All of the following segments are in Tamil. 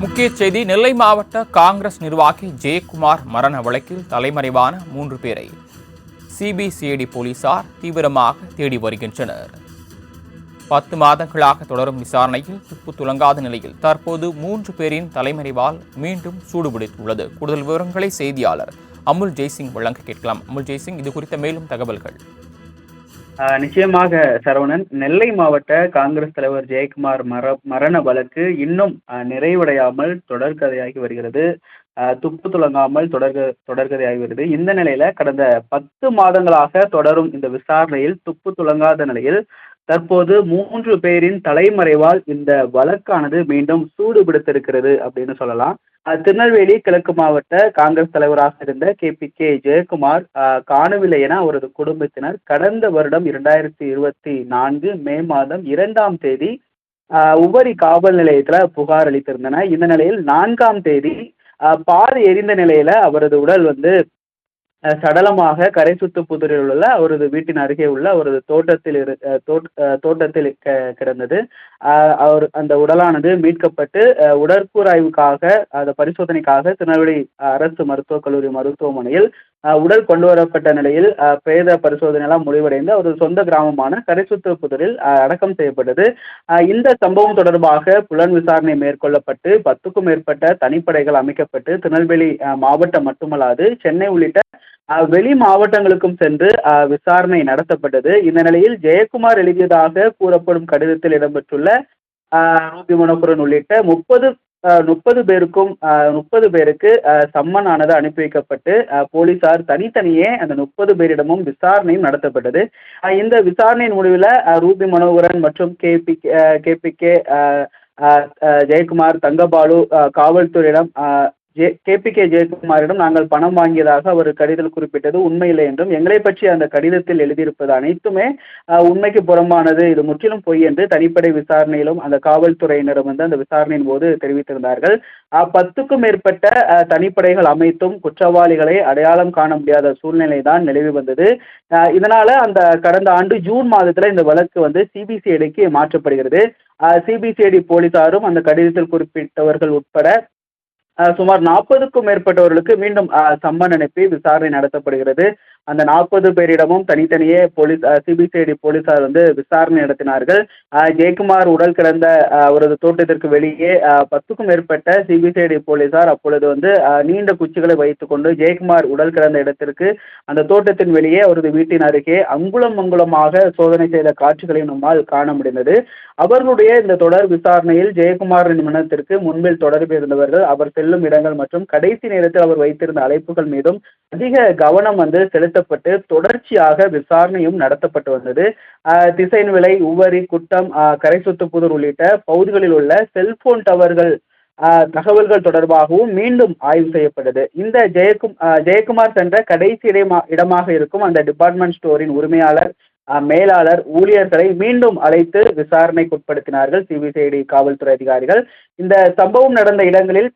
முக்கிய செய்தி நெல்லை மாவட்ட காங்கிரஸ் நிர்வாகி ஜெயக்குமார் மரண வழக்கில் தலைமறைவான மூன்று பேரை சிபிசிஐடி போலீசார் தீவிரமாக தேடி வருகின்றனர். பத்து மாதங்களாக தொடரும் விசாரணையில் துப்பு துலங்காத நிலையில் தற்போது மூன்று பேரின் தலைமறைவால் மீண்டும் சூடுபிடித்துள்ளது. கூடுதல் விவரங்களை செய்தியாளர் அமுல் ஜெய்சிங் வழங்க கேட்கலாம். அமுல் ஜெய்சிங் இது குறித்த மேலும் தகவல்கள். நிச்சயமாக சரவணன் நெல்லை மாவட்ட காங்கிரஸ் தலைவர் ஜெயக்குமார் மர மரண வழக்கு இன்னும் நிறைவடையாமல் தொடர்கதையாகி வருகிறது. துப்பு துலங்காமல் தொடர்க தொடர்கதையாகி வருகிறது இந்த நிலையில கடந்த பத்து மாதங்களாக தொடரும் இந்த விசாரணையில் துப்பு துலங்காத நிலையில் தற்போது மூன்று பேரின் தலைமறைவால் இந்த வழக்கானது மீண்டும் சூடு பிடித்திருக்கிறது அப்படின்னு சொல்லலாம். திருநெல்வேலி கிழக்கு மாவட்ட காங்கிரஸ் தலைவராக இருந்த கே பி கே ஜெயக்குமார் காணவில்லை என அவரது குடும்பத்தினர் கடந்த வருடம் இரண்டாயிரத்தி இருபத்தி நான்கு மே மாதம் இரண்டாம் தேதி உபரி காவல் நிலையத்துல புகார் அளித்திருந்தனர். இந்த நிலையில் நான்காம் தேதி ஆஹ் எரிந்த நிலையில அவரது உடல் வந்து சடலமாக கரைசுத்து புதரில் உள்ள அவரது வீட்டின் அருகே உள்ள அவரது தோட்டத்தில் இரு தோட் தோட்டத்தில் க கிடந்தது. அவர் அந்த உடலானது மீட்கப்பட்டு அஹ் உடற்கூறாய்வுக்காக அந்த பரிசோதனைக்காக திருநெல்வேலி அரசு மருத்துவக் கல்லூரி மருத்துவமனையில் உடல் கொண்டு வரப்பட்ட நிலையில் பிரேத பரிசோதனையெல்லாம் முடிவடைந்து அவரது சொந்த கிராமமான கரைசுத்து புதரில் அடக்கம் செய்யப்பட்டது. இந்த சம்பவம் தொடர்பாக புலன் விசாரணை மேற்கொள்ளப்பட்டு பத்துக்கும் மேற்பட்ட தனிப்படைகள் அமைக்கப்பட்டு திருநெல்வேலி மாவட்டம் மட்டுமல்லாது சென்னை உள்ளிட்ட வெளி மாவட்டங்களுக்கும் சென்று விசாரணை நடத்தப்பட்டது. இந்த நிலையில் ஜெயக்குமார் எழுதியதாக கூறப்படும் கடிதத்தில் இடம்பெற்றுள்ள ரூபி மனோகரன் உள்ளிட்ட முப்பது முப்பது பேருக்கும் முப்பது பேருக்கு சம்மன் ஆனது அனுப்பி வைக்கப்பட்டு போலீசார் தனித்தனியே அந்த முப்பது பேரிடமும் விசாரணையும் நடத்தப்பட்டது. இந்த விசாரணையின் முடிவில் ரூபி மனோகரன் மற்றும் K P K P K Jayakumar Thangabalu காவல்துறையிடம் ஜே கேபி கே ஜெயக்குமாரிடம் நாங்கள் பணம் வாங்கியதாக அவர் கடிதத்தில் குறிப்பிட்டது உண்மையில்லை என்றும் எங்களை பற்றி அந்த கடிதத்தில் எழுதியிருப்பது அனைத்துமே உண்மைக்கு புறம்பானது இது முற்றிலும் பொய் என்று தனிப்படை விசாரணையிலும் அந்த காவல்துறையினரும் வந்து அந்த விசாரணையின் போது தெரிவித்திருந்தார்கள். பத்துக்கும் மேற்பட்ட தனிப்படைகள் அமைத்தும் குற்றவாளிகளை அடையாளம் காண முடியாத சூழ்நிலை தான் நிலவி வந்தது. இதனால அந்த கடந்த ஆண்டு ஜூன் மாதத்துல இந்த வழக்கு வந்து சிபிசிஐடிக்கு மாற்றப்படுகிறது. சிபிசிஐடி போலீசாரும் அந்த கடிதத்தில் குறிப்பிட்டவர்கள் உட்பட சுமார் நாற்பதுக்கும் மேற்பட்டவர்களுக்கு மீண்டும் சம்மன் அனுப்பி விசாரணை நடத்தப்படுகிறது. அந்த நாற்பது பேரிடமும் தனித்தனியே போலீஸ் சிபிசிஐடி போலீசார் வந்து விசாரணை நடத்தினார்கள். ஜெயக்குமார் உடல் கிடந்த அவரது தோட்டத்திற்கு வெளியே பத்துக்கும் மேற்பட்ட சிபிசிஐடி போலீசார் அப்பொழுது வந்து நீண்ட குச்சிகளை வைத்துக்கொண்டு ஜெயக்குமார் உடல் கிடந்த இடத்திற்கு அந்த தோட்டத்தின் வெளியே அவரது வீட்டின் அருகே அங்குலம் அங்குலமாக சோதனை செய்த காட்சிகளை நம்மால் காண முடிந்தது. அவர்களுடைய இந்த தொடர் விசாரணையில் ஜெயக்குமாரின் மனத்திற்கு முன்பில் தொடர்பு இருந்தவர்கள் அவர் செல்லும் இடங்கள் மற்றும் கடைசி நேரத்தில் அவர் வைத்திருந்த அழைப்புகள் மீதும் அதிக கவனம் வந்து செலுத்தப்பட்டு தொடர்ச்சியாக விசாரணையும் நடத்தப்பட்டு வந்தது. திசைன் விலை உவரி குட்டம் கரைசுத்துப்புதூர் உள்ளிட்ட பகுதிகளில் உள்ள செல்போன் டவர்கள் தகவல்கள் தொடர்பாகவும் மீண்டும் ஆய்வு செய்யப்பட்டது. இந்த ஜெயக்கும் ஜெயக்குமார் சென்ற கடைசி இடமா இடமாக இருக்கும் அந்த டிபார்ட்மெண்ட் ஸ்டோரின் உரிமையாளர் மேலாளர் ஊழியர்களை மீண்டும் அழைத்து விசாரணைக்கு உட்படுத்தினார்கள் சிபிசிஐடி காவல்துறை அதிகாரிகள். இந்த சம்பவம் நடந்த இடங்களில்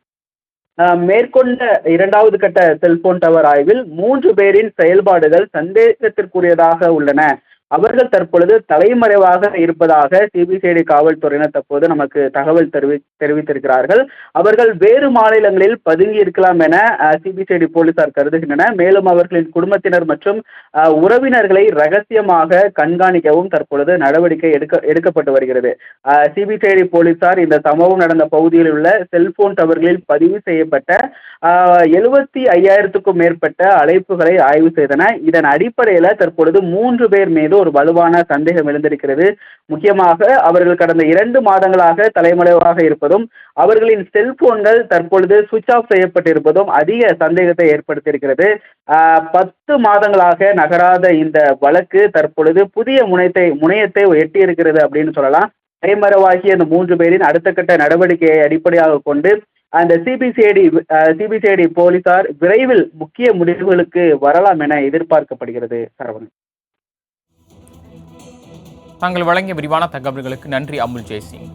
மேற்கொண்ட இரண்டாவது கட்ட செல்போன் டவர் ஆய்வில் மூன்று பேரின் செயல்பாடுகள் சந்தேகத்திற்குரியதாக உள்ளன. அவர்கள் தற்பொழுது தலைமறைவாக இருப்பதாக சிபிசிஐடி காவல்துறையினர் தற்போது நமக்கு தகவல் தெரிவி தெரிவித்திருக்கிறார்கள். அவர்கள் வேறு மாநிலங்களில் பதுங்கி இருக்கலாம் என சிபிசிஐடி போலீசார் கருதுகின்றனர் மேலும் அவர்களின் குடும்பத்தினர் மற்றும் உறவினர்களை ரகசியமாக கண்காணிக்கவும் தற்பொழுது நடவடிக்கை எடுக்க எடுக்கப்பட்டு வருகிறது. சிபிசிஐடி போலீசார் இந்த சம்பவம் நடந்த பகுதியில் உள்ள செல்போன் டவர்களில் பதிவு செய்யப்பட்ட எழுபத்தி ஐயாயிரத்துக்கும் மேற்பட்ட அழைப்புகளை ஆய்வு செய்தன. இதன் அடிப்படையில் தற்பொழுது மூன்று பேர் மீது ஒரு வலுவான சந்தேகம் எழுந்திருக்கிறது. முக்கியமாக அவர்கள் கடந்த இரண்டு மாதங்களாக தலைமறைவாக இருப்பதும் அவர்களின் செல்போன்கள் தற்பொழுது சுவிட்ச் ஆஃப் செய்யப்பட்டிருப்பதும் அதிக சந்தேகத்தை ஏற்படுத்தியிருக்கிறது. பத்து மாதங்களாக நகராத இந்த வழக்கு தற்பொழுது புதிய முனையத்தை முனையத்தை எட்டியிருக்கிறது அப்படின்னு சொல்லலாம். தலைமறைவாகிய அந்த மூன்று பேரின் அடுத்த கட்ட நடவடிக்கையை அடிப்படையாக கொண்டு அந்த சிபிசிஐடி சிபிசிஐடி போலீசார் விரைவில் முக்கிய முடிவுகளுக்கு வரலாம் என எதிர்பார்க்கப்படுகிறது சரவணன். தாங்கள் வழங்கிய விரிவான தகவல்களுக்கு நன்றி அமுல் ஜெய்சிங்.